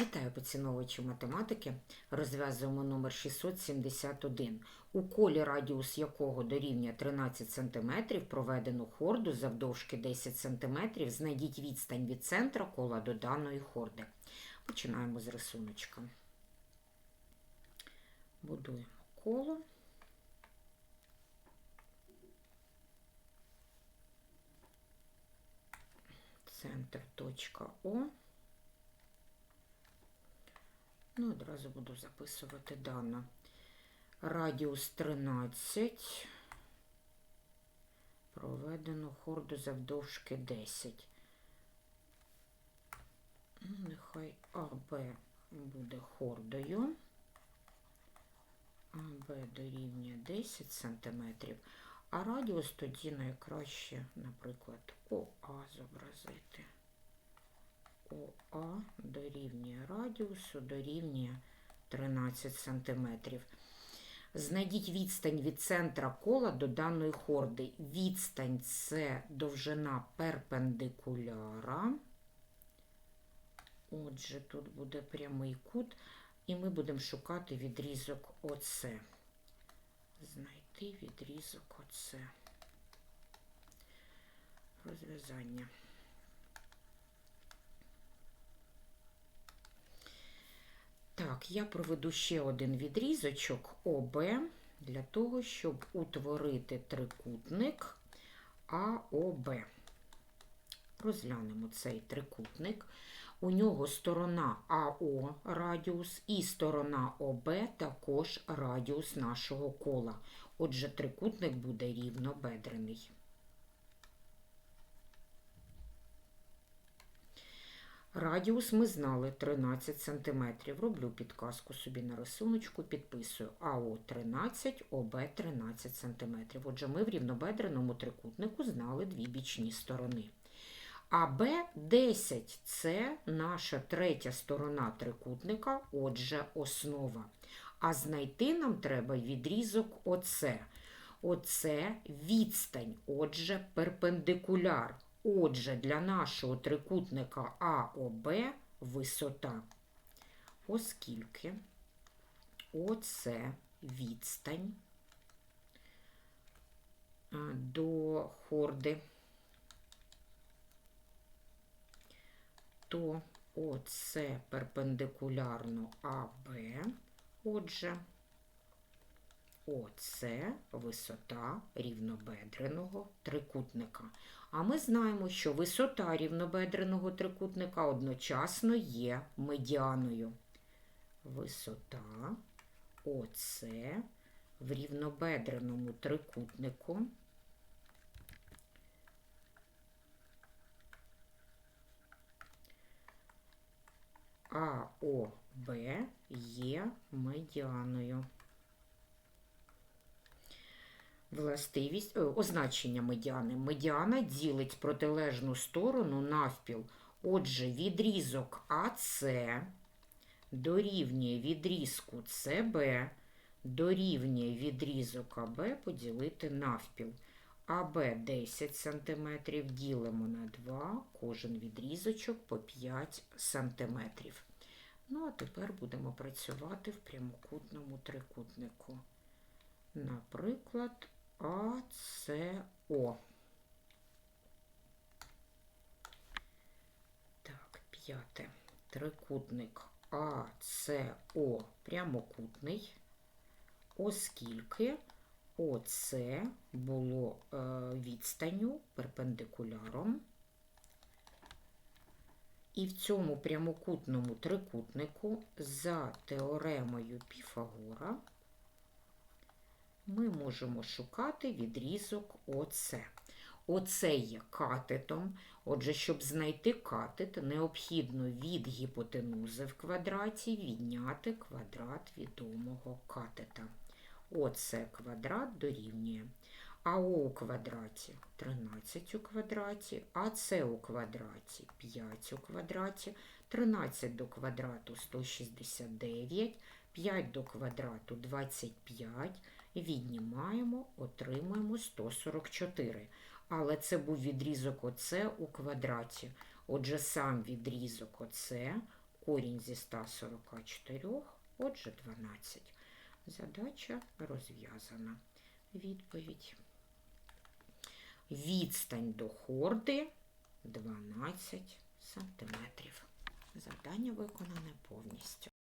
Вітаю поціновувачі математики. Розв'язуємо номер 671, у колі радіус якого дорівнює 13 см, проведену хорду завдовжки 10 см, знайдіть відстань від центра кола до даної хорди. Починаємо з рисуночка. Будуємо коло. Центр точка О. Ну, одразу буду записувати дана. Радіус 13. Проведено хорду завдовжки 10. Ну, Нехай АБ буде хордою. АБ дорівнює 10 см. А радіус тоді найкраще, наприклад, ОА зобразити. ОА дорівнює радіусу, дорівнює 13 см. Знайдіть відстань від центра кола до даної хорди. Відстань це довжина перпендикуляра. Отже, тут буде прямий кут, і ми будемо шукати відрізок ОС. Знайти відрізок ОС. Розв'язання. Так, я проведу ще один відрізочок ОБ для того, щоб утворити трикутник АОБ. Розглянемо цей трикутник. У нього сторона АО радіус і сторона ОБ також радіус нашого кола. Отже, трикутник буде рівнобедрений. Радіус ми знали 13 см. Роблю підказку собі на рисуночку, підписую АО 13, ОБ 13 см. Отже, ми в рівнобедреному трикутнику знали дві бічні сторони. АБ 10 це наша третя сторона трикутника, отже, основа. А знайти нам треба відрізок ОЦ. Оце відстань, отже, перпендикуляр. Отже, для нашого трикутника АОБ висота. Оскільки оце відстань до хорди, то оце перпендикулярно АБ, отже, оце висота рівнобедреного трикутника. А ми знаємо, що висота рівнобедреного трикутника одночасно є медіаною. Висота ОС в рівнобедреному трикутнику АОБ є медіаною. Властивість, означення медіани. Медіана ділить протилежну сторону навпіл. Отже, відрізок АС дорівнює відрізку СБ, дорівнює відрізок АБ поділити навпіл. АБ 10 см ділимо на 2, кожен відрізочок по 5 см. Ну, а тепер будемо працювати в прямокутному трикутнику. Наприклад, АЦО. Так, п'яте. Трикутник АЦО прямокутний, оскільки ОЦ було е, відстанню перпендикуляром. І в цьому прямокутному трикутнику за теоремою Піфагора ми можемо шукати відрізок ОС. ОС є катетом. Отже, щоб знайти катет, необхідно від гіпотенузи в квадраті відняти квадрат відомого катета. ОС квадрат дорівнює АО у квадраті 13 у квадраті, АС у квадраті 5 у квадраті, 13 до квадрату 169, 5 до квадрату 25, віднімаємо, отримуємо 144. Але це був відрізок ОЦ у квадраті. Отже, сам відрізок ОЦ корінь зі 144, отже 12. Задача розв'язана. Відповідь. Відстань до хорди 12 сантиметрів. Завдання виконане повністю.